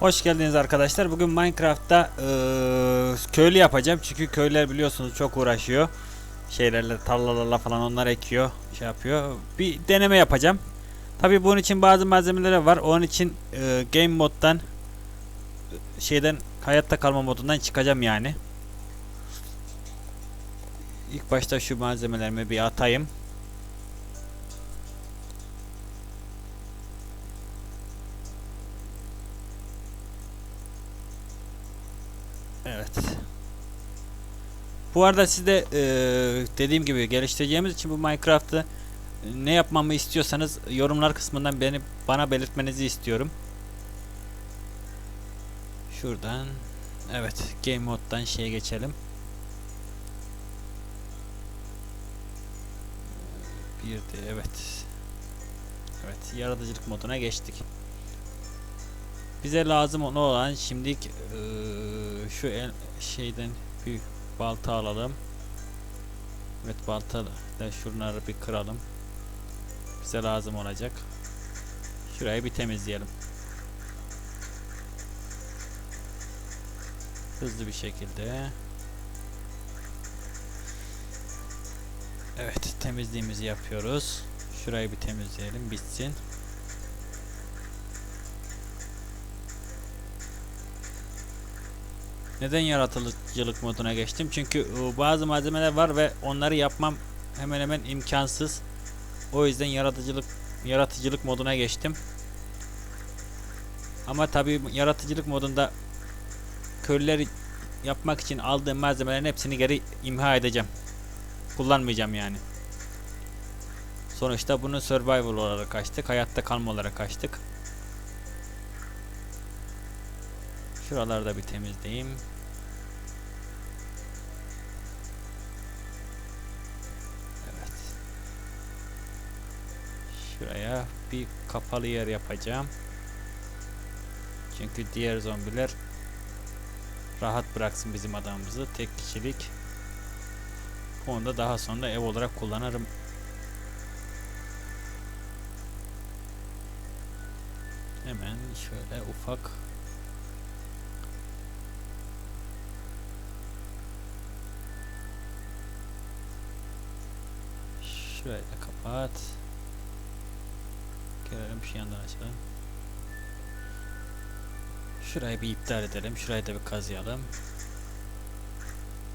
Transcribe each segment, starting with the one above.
Hoş geldiniz arkadaşlar. Bugün Minecraft'ta eee, köylü yapacağım. Çünkü köylüler biliyorsunuz çok uğraşıyor. Şeylerle, tarlalarla falan onlar ekiyor, şey yapıyor. Bir deneme yapacağım. Tabii bunun için bazı malzemeler var. Onun için eee, game moddan e, şeyden hayatta kalma modundan çıkacağım yani. İlk başta şu malzemelerimi bir atayım. Bu arada siz de eee, dediğim gibi geliştireceğimiz için bu Minecraft'ı ne yapmamı istiyorsanız yorumlar kısmından beni bana belirtmenizi istiyorum. Şuradan evet game moddan şeye geçelim. Bir de evet. Evet yaratıcılık moduna geçtik. Bize lazım olan şimdilik eee, şu el şeyden bir balta alalım. Evet balta da şunları bir kıralım. Bize lazım olacak. Şurayı bir temizleyelim. Hızlı bir şekilde. Evet temizliğimizi yapıyoruz. Şurayı bir temizleyelim bitsin. Neden yaratıcılık moduna geçtim? Çünkü e, bazı malzemeler var ve onları yapmam hemen hemen imkansız. O yüzden yaratıcılık yaratıcılık moduna geçtim. Ama tabii yaratıcılık modunda köylüleri yapmak için aldığım malzemelerin hepsini geri imha edeceğim. Kullanmayacağım yani. Sonuçta bunu survival olarak açtık. Hayatta kalma olarak açtık. Şuraları da bir temizleyeyim. Evet. Şuraya bir kapalı yer yapacağım. Çünkü diğer zombiler rahat bıraksın bizim adamımızı. Tek kişilik. Onu da daha sonra ev olarak kullanırım. Hemen şöyle ufak Şurayı da kapat. Gelelim şu yandan açalım. Şurayı bir iptal edelim. Şurayı da bir kazıyalım.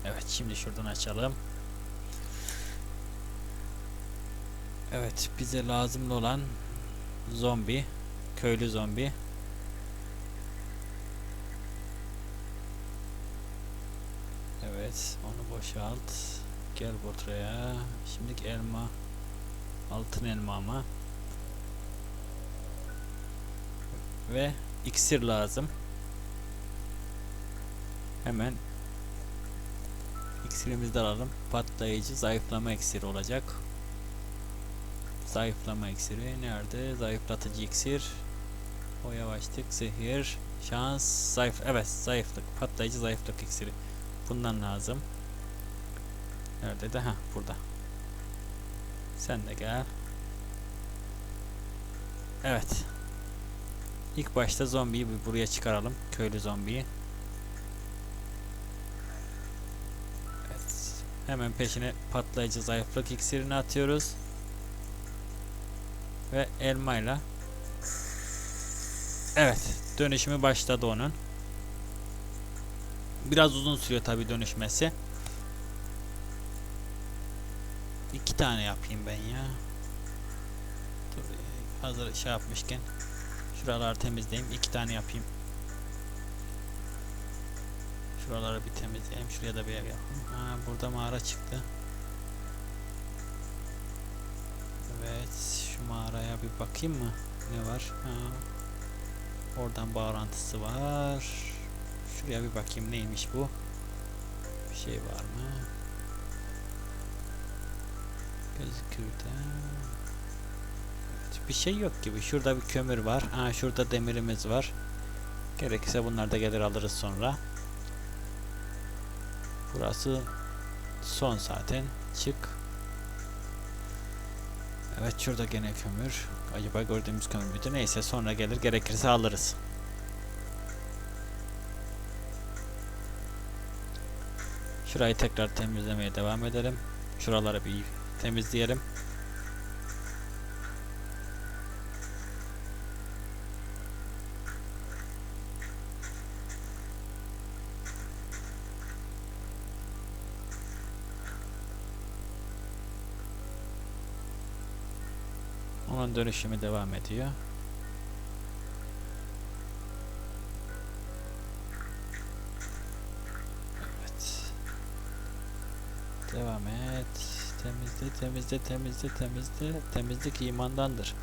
Evet şimdi şuradan açalım. Evet bize lazım olan zombi. Köylü zombi. Evet onu boşalt. Gel buraya. Şimdiki elma. Altın elma ama. Ve iksir lazım. Hemen iksirimizi alalım. Patlayıcı zayıflama iksiri olacak. Zayıflama iksiri nerede? Zayıflatıcı iksir. O yavaşlık, zehir, şans, zayıf evet zayıflık, patlayıcı zayıflık iksiri. Bundan lazım. Nerede de ha burada. Sen de gel. Evet. İlk başta zombiyi bir buraya çıkaralım. Köylü zombiyi. Evet. Hemen peşine patlayıcı zayıflık iksirini atıyoruz. Ve elmayla. Evet. Dönüşümü başladı onun. Biraz uzun sürüyor tabi dönüşmesi. Tane yapayım ben ya. Dur, e, hazır şey yapmışken şuraları temizleyeyim. İki tane yapayım. Şuraları bir temizleyeyim. Şuraya da bir ev yapayım. Ha, burada mağara çıktı. Evet, şu mağaraya bir bakayım mı? Ne var? Ha. Oradan bağlantısı var. Şuraya bir bakayım neymiş bu? Bir şey var mı? Özgür'de. Bir şey yok gibi. Şurada bir kömür var. Ha, şurada demirimiz var. Gerekirse bunlar da gelir alırız sonra. Burası son zaten. Çık. Evet şurada gene kömür. Acaba gördüğümüz kömür müydü? Neyse sonra gelir gerekirse alırız. Şurayı tekrar temizlemeye devam edelim. Şuraları bir temizleyelim. Onun dönüşümü devam ediyor. Temizle, temizle, temizle. Temizlik imandandır.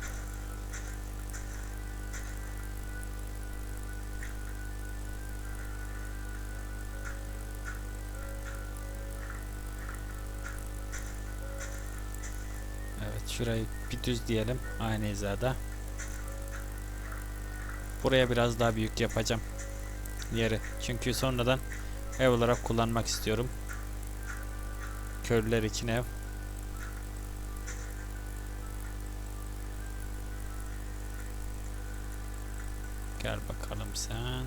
Evet, şurayı bir düz diyelim. Aynı hizada. Buraya biraz daha büyük yapacağım. Yeri. Çünkü sonradan ev olarak kullanmak istiyorum. Köylüler için ev. Sen.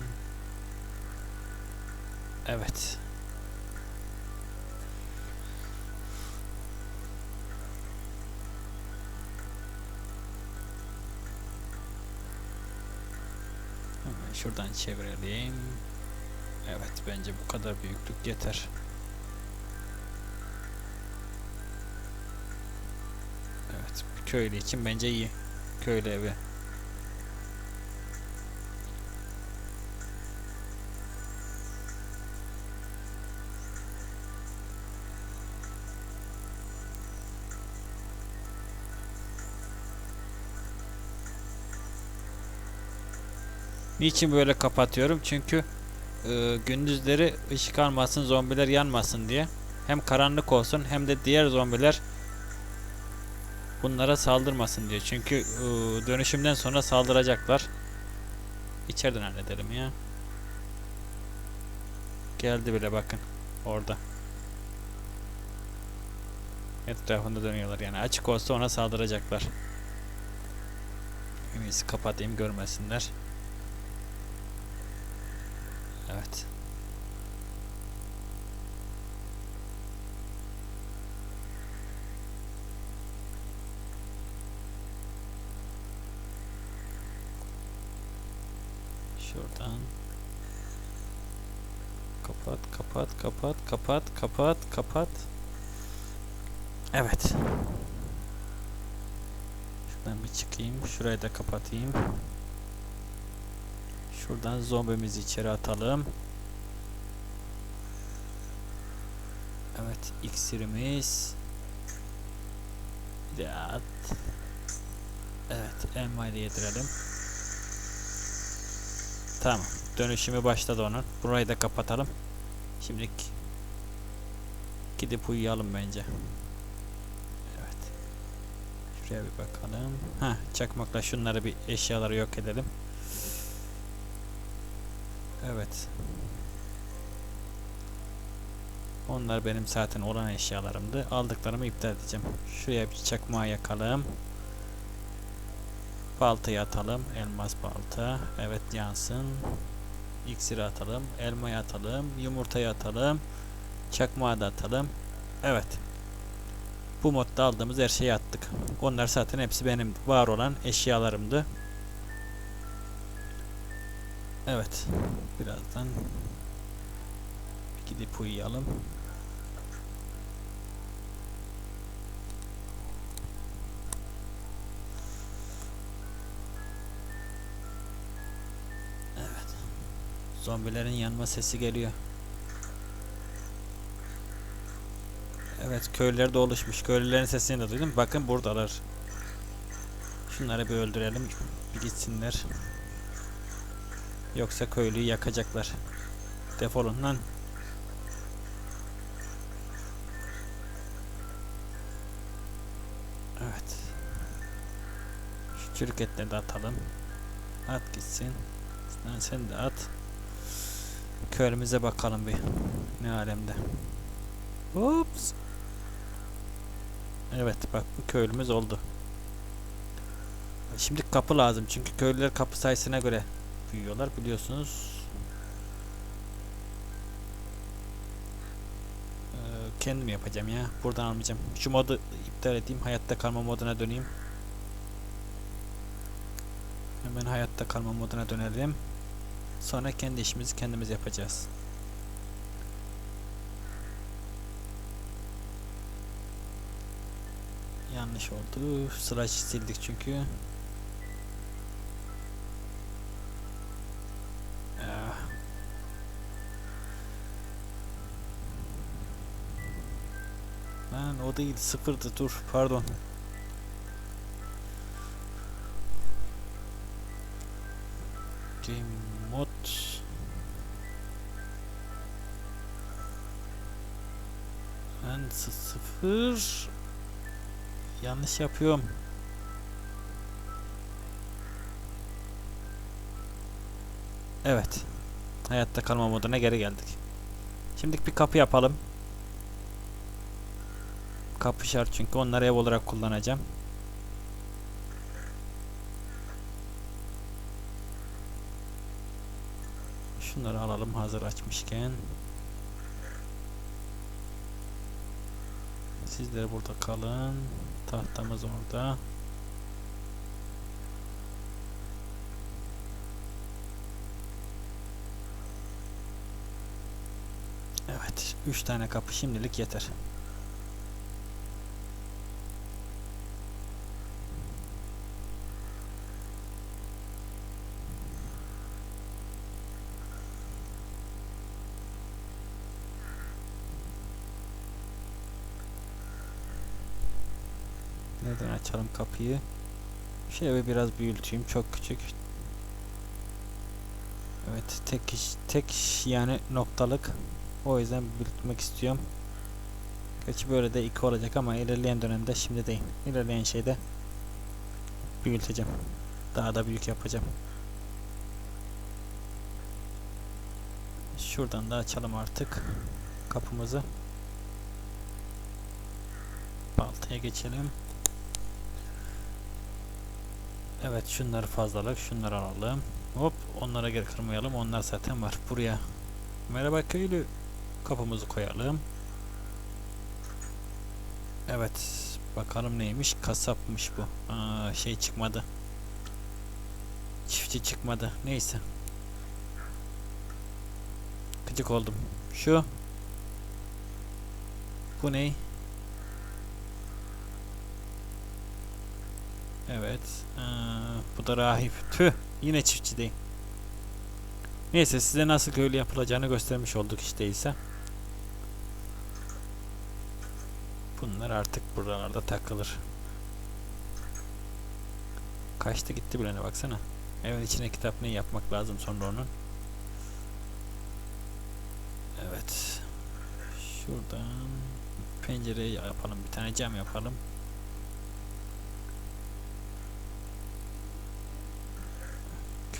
Evet. Şuradan çevirelim. Evet bence bu kadar büyüklük yeter. Evet köylü için bence iyi. Köylü evi. Niçin böyle kapatıyorum? Çünkü e, gündüzleri ışık almasın, zombiler yanmasın diye. Hem karanlık olsun hem de diğer zombiler bunlara saldırmasın diye. Çünkü e, dönüşümden sonra saldıracaklar. İçeriden halledelim ya. Geldi bile bakın. Orada. Etrafında dönüyorlar yani. Açık olsa ona saldıracaklar. En kapatayım görmesinler. Evet. Şuradan. Kapat kapat kapat kapat kapat kapat. Evet. Şuradan bir çıkayım şurayı da kapatayım Şuradan zombimizi içeri atalım Evet iksirimiz Bir de at Evet elmayı yedirelim Tamam. Dönüşümü başladı onun. Burayı da kapatalım. Şimdi gidip uyuyalım bence. Evet. Şuraya bir bakalım. Ha, çakmakla şunları bir eşyaları yok edelim. Evet. Onlar benim zaten olan eşyalarımdı. Aldıklarımı iptal edeceğim. Şuraya bir çakmağı yakalım. Baltayı atalım. Elmas balta. Evet yansın. İksiri atalım. Elmayı atalım. Yumurtayı atalım. Çakmağı da atalım. Evet. Bu modda aldığımız her şeyi attık. Onlar zaten hepsi benim var olan eşyalarımdı. Evet. Birazdan gidip uyuyalım. Zombilerin yanma sesi geliyor. Evet köylüler de oluşmuş. Köylülerin sesini de duydum. Bakın buradalar. Şunları bir öldürelim. Bir gitsinler. Yoksa köylüyü yakacaklar. Defolun lan. Evet. Şu çürük etleri de atalım. At gitsin. Sen, sen de at. Köyümüze bakalım bir. Ne alemde. Ups. Evet bak bu köylümüz oldu. Şimdi kapı lazım çünkü köylüler kapı sayısına göre büyüyorlar biliyorsunuz. kendim yapacağım ya. Buradan almayacağım. Şu modu iptal edeyim. Hayatta kalma moduna döneyim. Hemen hayatta kalma moduna dönelim. Sonra kendi işimizi kendimiz yapacağız. Yanlış oldu. Slash sildik çünkü. O değil sıfırdı dur pardon. Game mod Ben sı- sıfır Yanlış yapıyorum. Evet. Hayatta kalma moduna geri geldik. Şimdi bir kapı yapalım. Kapı şart çünkü onları ev olarak kullanacağım. Şunları alalım hazır açmışken. Sizler burada kalın. Tahtamız orada. Evet, 3 tane kapı şimdilik yeter. Açalım kapıyı? Evi biraz büyüteyim. Çok küçük. Evet, tek tek yani noktalık. O yüzden büyütmek istiyorum. Gerçi böyle de iki olacak ama ilerleyen dönemde şimdi değil. İlerleyen şeyde büyüteceğim. Daha da büyük yapacağım. Şuradan da açalım artık kapımızı. Baltaya geçelim. Evet şunları fazlalık şunları alalım. Hop onlara geri kırmayalım. Onlar zaten var. Buraya merhaba köylü kapımızı koyalım. Evet bakalım neymiş kasapmış bu. Aa, şey çıkmadı. Çiftçi çıkmadı. Neyse. Gıcık oldum. Şu. Bu ney? Evet. Aa, bu da rahip. Tüh. Yine çiftçi değil. Neyse size nasıl köylü yapılacağını göstermiş olduk işte ise. Bunlar artık buralarda takılır. Kaçtı gitti bilene baksana. Evin içine kitap ne yapmak lazım sonra onun. Evet. Şuradan pencereyi yapalım. Bir tane cam yapalım.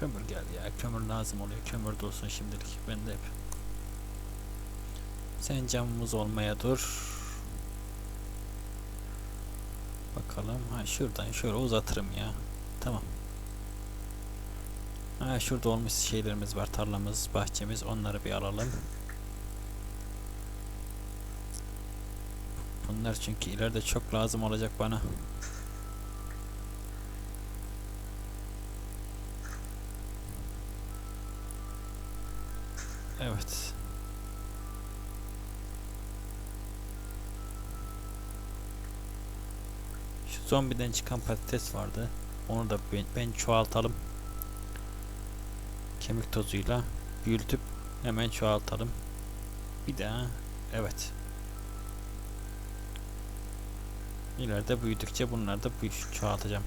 Kömür gel ya. Kömür lazım oluyor. Kömür de olsun şimdilik. Ben de hep. Sen camımız olmaya dur. Bakalım. Ha şuradan şöyle uzatırım ya. Tamam. Ha şurada olmuş şeylerimiz var. Tarlamız, bahçemiz. Onları bir alalım. Bunlar çünkü ileride çok lazım olacak bana. Zombiden çıkan patates vardı. Onu da ben, ben çoğaltalım. Kemik tozuyla büyütüp hemen çoğaltalım. Bir daha. Evet. İleride büyüdükçe bunları da çoğaltacağım.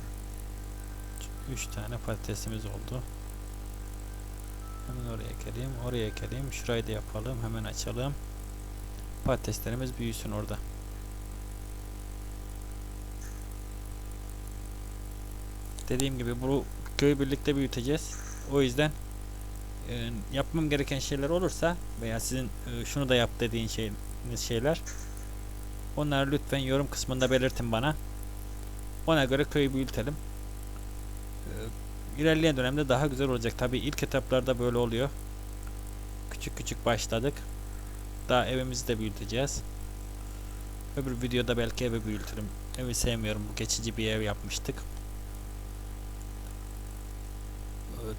3 tane patatesimiz oldu. Hemen oraya ekelim. Oraya ekelim. Şurayı da yapalım. Hemen açalım. Patateslerimiz büyüsün orada. Dediğim gibi bu köyü birlikte büyüteceğiz. O yüzden e, yapmam gereken şeyler olursa veya sizin e, şunu da yap dediğin şeyiniz şeyler onları lütfen yorum kısmında belirtin bana. Ona göre köyü büyütelim. E, ilerleyen dönemde daha güzel olacak. Tabi ilk etaplarda böyle oluyor. Küçük küçük başladık. Daha evimizi de büyüteceğiz. Öbür videoda belki evi büyütürüm. Evi sevmiyorum. Bu geçici bir ev yapmıştık.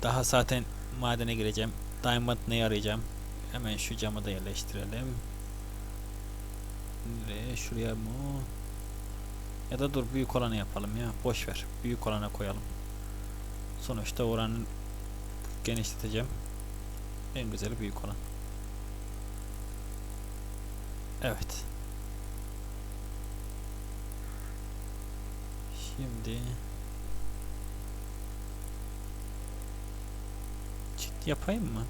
Daha zaten madene gireceğim. Diamond neyi arayacağım? Hemen şu camı da yerleştirelim. Nereye? Şuraya mı? Ya da dur büyük olanı yapalım ya. Boş ver. Büyük olana koyalım. Sonuçta oranın genişleteceğim. En güzeli büyük olan. Evet. Şimdi çift yapayım mı?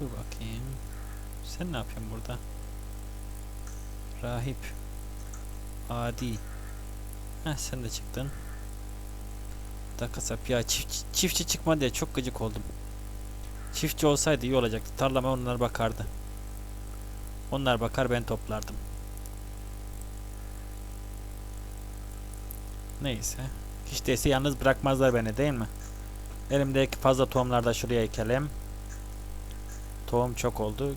Dur bakayım. Sen ne yapıyorsun burada? Rahip. Adi. Heh sen de çıktın. Da kasap ya çift, çiftçi çıkma diye çok gıcık oldum. Çiftçi olsaydı iyi olacaktı. Tarlama onlar bakardı. Onlar bakar ben toplardım. Neyse. Hiç değilse yalnız bırakmazlar beni değil mi? Elimdeki fazla tohumları da şuraya ekelim. Tohum çok oldu.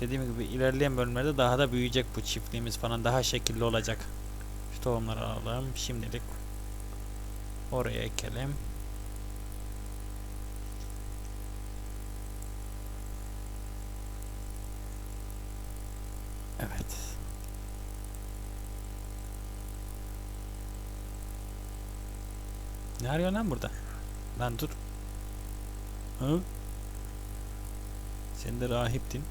Dediğim gibi ilerleyen bölümlerde daha da büyüyecek bu çiftliğimiz falan. Daha şekilli olacak. Şu tohumları alalım. Şimdilik oraya ekelim. Evet. Ne arıyor lan burada? Lan dur. Hı? Sen de rahiptin.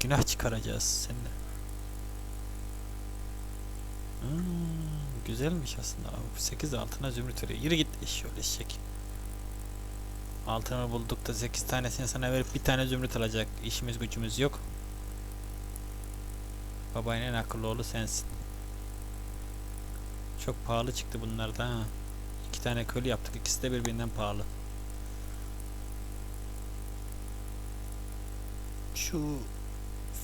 Günah çıkaracağız seninle. Hmm, güzelmiş aslında. 8 altına zümrüt veriyor. Yürü git şöyle eşek. Altını bulduk da 8 tanesini sana verip bir tane zümrüt alacak. İşimiz gücümüz yok. Babanın en akıllı oğlu sensin. Çok pahalı çıktı bunlar da ha. İki tane köylü yaptık. İkisi de birbirinden pahalı. Şu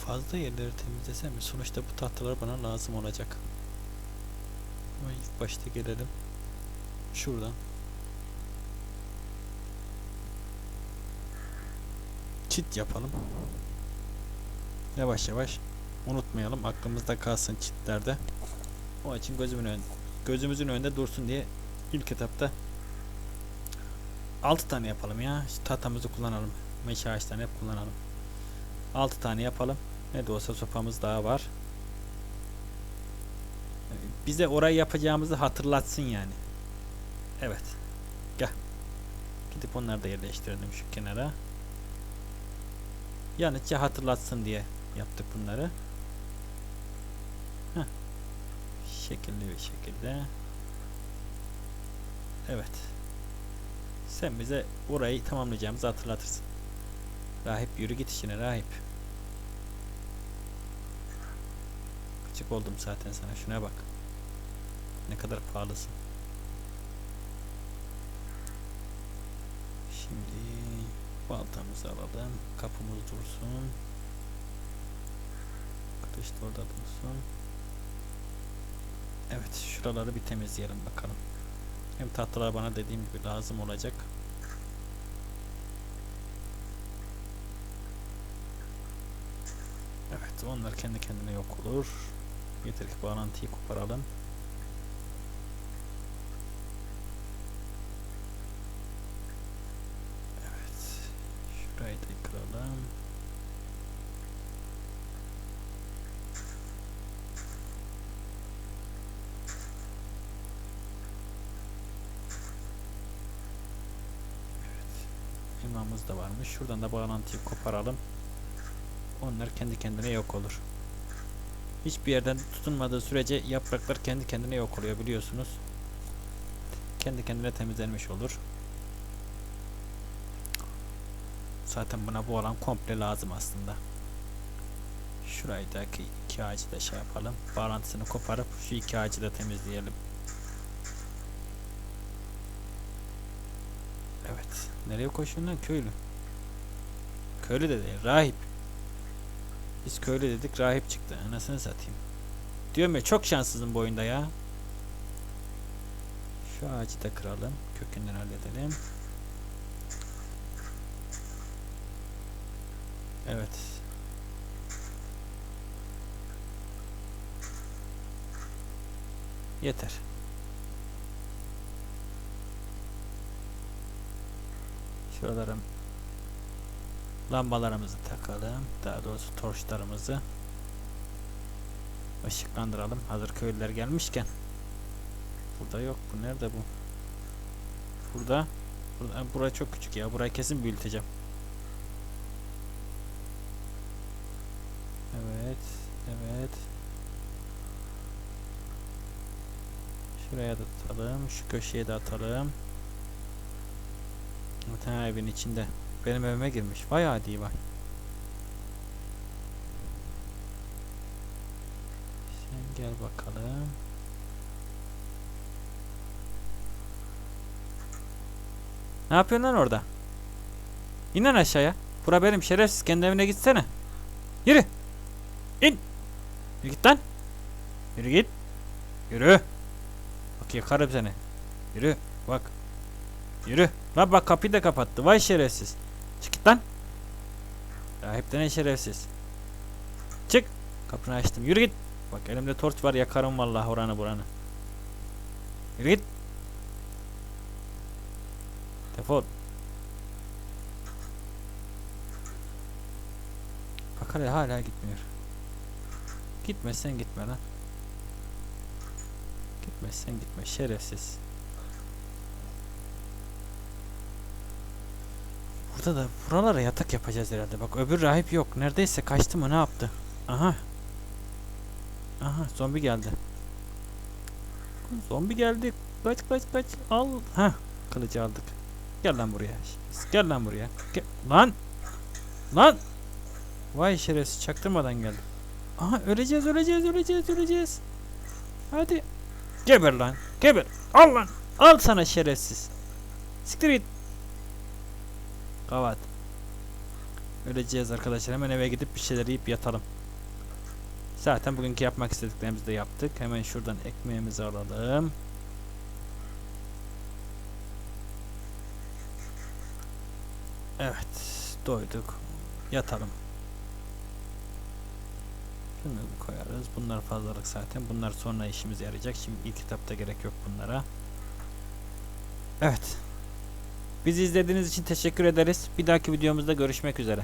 fazla yerleri temizlesem mi? Sonuçta bu tahtalar bana lazım olacak. Ama ilk başta gelelim. Şuradan. Çit yapalım. Yavaş yavaş. Unutmayalım. Aklımızda kalsın çitlerde. O için gözümün önünde, gözümüzün önünde dursun diye ilk etapta 6 tane yapalım ya. İşte tahtamızı kullanalım. Meşe ağaçlarını hep kullanalım. 6 tane yapalım. Ne de olsa sopamız daha var. Bize orayı yapacağımızı hatırlatsın yani. Evet. Gel. Gidip onları da yerleştirelim şu kenara. Yanıtça hatırlatsın diye yaptık bunları. Şekilli bir şekilde. Evet. Sen bize orayı tamamlayacağımızı hatırlatırsın. Rahip yürü git işine rahip. Küçük oldum zaten sana şuna bak. Ne kadar pahalısın. Şimdi baltamızı alalım. Kapımız dursun. Kılıç da orada dursun. Evet şuraları bir temizleyelim bakalım. Hem tahtalar bana dediğim gibi lazım olacak. Evet onlar kendi kendine yok olur. Yeter ki bağlantıyı koparalım. Elmamız da varmış. Şuradan da bağlantıyı koparalım. Onlar kendi kendine yok olur. Hiçbir yerden tutunmadığı sürece yapraklar kendi kendine yok oluyor biliyorsunuz. Kendi kendine temizlenmiş olur. Zaten buna bu alan komple lazım aslında. Şuraydaki iki ağacı da şey yapalım. Bağlantısını koparıp şu iki ağacı da temizleyelim. Nereye koşuyorsun lan köylü? Köylü de değil. Rahip. Biz köylü dedik rahip çıktı. Anasını satayım. Diyorum ya çok şanssızım bu oyunda ya. Şu ağacı da kıralım. Kökünden halledelim. Evet. Yeter. Şuralara lambalarımızı takalım. Daha doğrusu torçlarımızı ışıklandıralım. Hazır köylüler gelmişken. Burada yok. Bu nerede bu? Burada. Burada bura çok küçük ya. Burayı kesin büyüteceğim. Evet. Evet. Şuraya da atalım. Şu köşeye de atalım. Tane evin içinde. Benim evime girmiş. Vay adi vay. Sen gel bakalım. Ne yapıyorsun lan orada? İn lan aşağıya. Bura benim şerefsiz. Kendi evine gitsene. Yürü. İn. Yürü git lan. Yürü git. Yürü. Bak yakarım seni. Yürü. Bak. Yürü. Lan bak kapıyı da kapattı. Vay şerefsiz. Çık git lan. Rahip de ne şerefsiz. Çık. Kapını açtım. Yürü git. Bak elimde torç var yakarım vallahi oranı buranı. Yürü git. Defol. Bak hala hala gitmiyor. Gitmezsen gitme lan. Gitmezsen gitme şerefsiz. Burada da buralara yatak yapacağız herhalde. Bak öbür rahip yok. Neredeyse kaçtı mı ne yaptı? Aha. Aha zombi geldi. Zombi geldi. Kaç kaç kaç. Al. Ha kılıcı aldık. Gel lan buraya. Gel lan buraya. Gel. Lan. Lan. Vay şerefsiz çaktırmadan geldi. Aha öleceğiz öleceğiz öleceğiz öleceğiz. Hadi. Geber lan. Geber. Al lan. Al sana şerefsiz. Siktir git. Kavat. Öleceğiz arkadaşlar. Hemen eve gidip bir şeyler yiyip yatalım. Zaten bugünkü yapmak istediklerimizi de yaptık. Hemen şuradan ekmeğimizi alalım. Evet. Doyduk. Yatalım. Şunu koyarız. Bunlar fazlalık zaten. Bunlar sonra işimize yarayacak. Şimdi ilk kitapta gerek yok bunlara. Evet. Bizi izlediğiniz için teşekkür ederiz. Bir dahaki videomuzda görüşmek üzere.